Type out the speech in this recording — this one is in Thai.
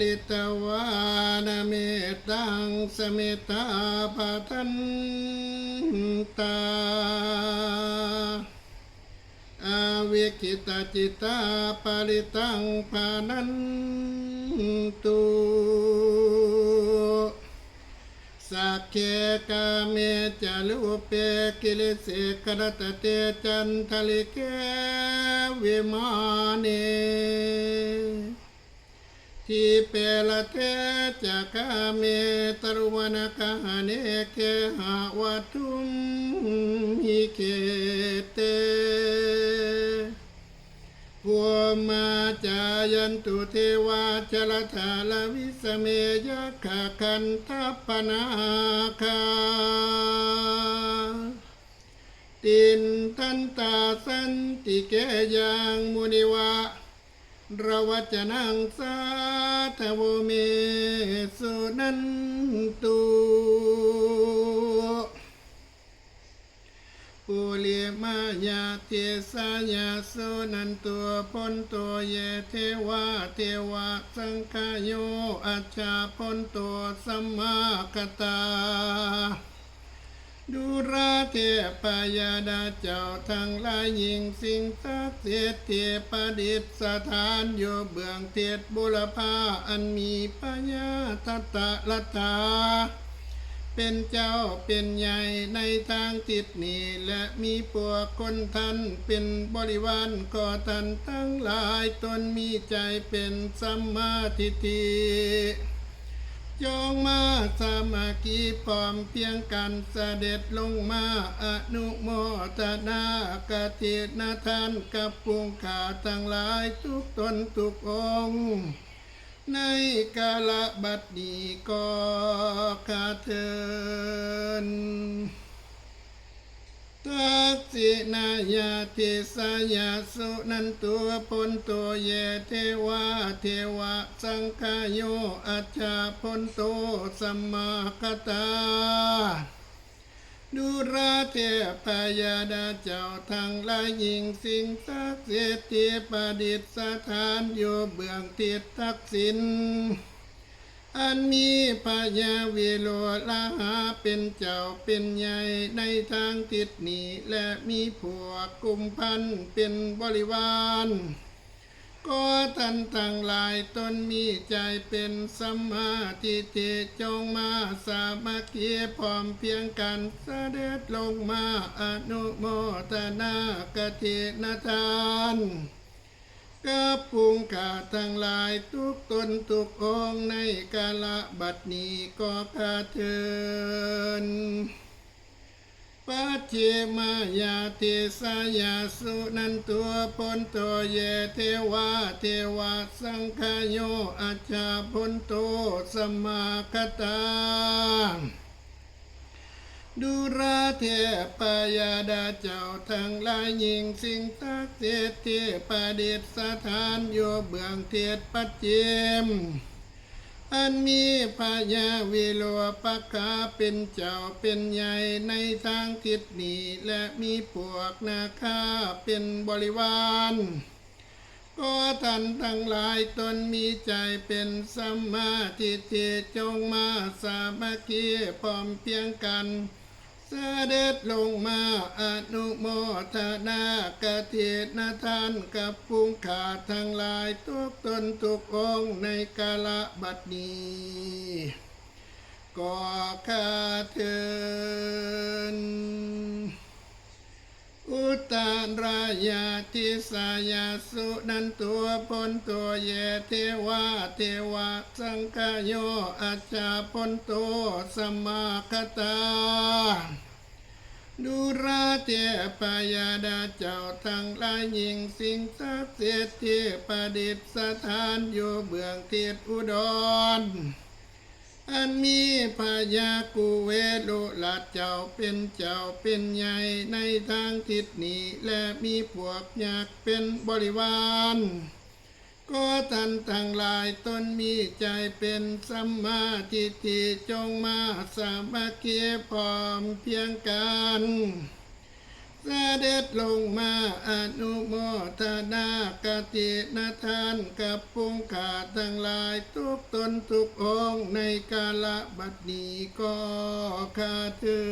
ลิตวานเมตังสเมตาปะทันตาอาวิคิตาจิตาปริตังปานันตุสักเคกาเมจาลุเปกิเลสกรตเตจันทลิเกวิมาเน ทิเปลเทจักาเมตรวนกาเนเคหาวัตุมหิเคเตพัวมาจายันตุเทวาจลธาลวิสเมยะขะคันทัปนาคาตินทันตาสันติเกยังมุนิวะ ระวัจนังสาทวเมสุนันตุปุริมายาเทสายาสุนันตัวพนตัวเยเทวาเทวาสังคายโยอาชาพนตัวสัมมาคตา ดูราเทพยาดาเจ้าทั้งหลายยิงสิ่งศักดิ์สิทธิ์เทพดิษสถานอยู่เบื้องเทศบุรพาอันมีพญาทัตตะลัทธาเป็นเจ้าเป็นใหญ่ในทางติดนี้และมีปวกคนทันเป็นบริวารก่อทันทั้งหลายตนมีใจเป็นสัมมาทิฏฐิ กีพร้อมเพียงกันเสด็จลงมาอนุโมทนากเทนาทานกับปุงขาทั้งหลายทุกตนทุกองค์ในกาลบัดนี้ก็คาเทิน นายาติสายาสุนันตัวพนตัวเยเทวาเทวะสังคายโยอัจาพนโตสัมมาคตาดูราเทพยาดาเจ้าทั้งลายิงสิ่งศักดิ์สิทธิ์ประดิษฐานอยู่เบื้องทิศทักษิณ อันมีพญาวิโรลาหาเป็นเจ้าเป็นใหญ่ในทางทิศนี้ และมีผัวกุมพันเป็นบริวารก็ท่านทั้งหลายตนมีใจเป็นสัมมาทิฏฐิจงมาสามัคคีพร้อมเพียงกันเสด็จลงมาอนุโมทนากเทนทาน กับพุงขาทั้งหลายทุกตนทุกองในกาละบัดนี้ก็คาเทินปัจเจมายาเทสายาสุนันตัวพนโตเยเทวาเทวาสังคโยอาจาพนโตสมมาคตา ดูราเทพยาดาเจ้าทั้งหลายยิงสิ่งตักเทศเทประดิษฐานอยู่เบื้องเทศปัจเจมอันมีพญาวิโลปกขาเป็นเจ้าเป็นใหญ่ในทางทิศนี้และมีพวกนาคาเป็นบริวารก็ท่านทั้งหลายตนมีใจเป็นสัมมาทิฏฐิจงมาสามัคคีพร้อมเพียงกัน เสด็จลงมาอนุโมทนากเทนาทานกับพุงขาทั้งหลายทุกตนทุกองในกาลบัดนี้ก็คาเทิน ตารายาทิสายาสุนันตัวพนตัวเยเทวาเทวาสังคโยอาจาพนโตสมาคตาดูราเทพยาดาเจ้าทั้งหลายยิงสิ่งศักดิ์สิทธิ์ที่ประดิษฐานอยู่เบื้องทิศอุดร อันมีพญากุเวลุลัดเจ้าเป็นเจ้าเป็นใหญ่ในทางทิศนี้และมีพวกยากเป็นบริวารก็ท่านทั้งหลายตนมีใจเป็นสัมมาทิฏฐิจงมาสามัคคีพร้อมเพียงกัน สเด็จลงมาอนุโมทนากตินทานกับปุงขาทั้งหลายทุกตนทุกองในกาลบัดนี้ก็ขาดเถิ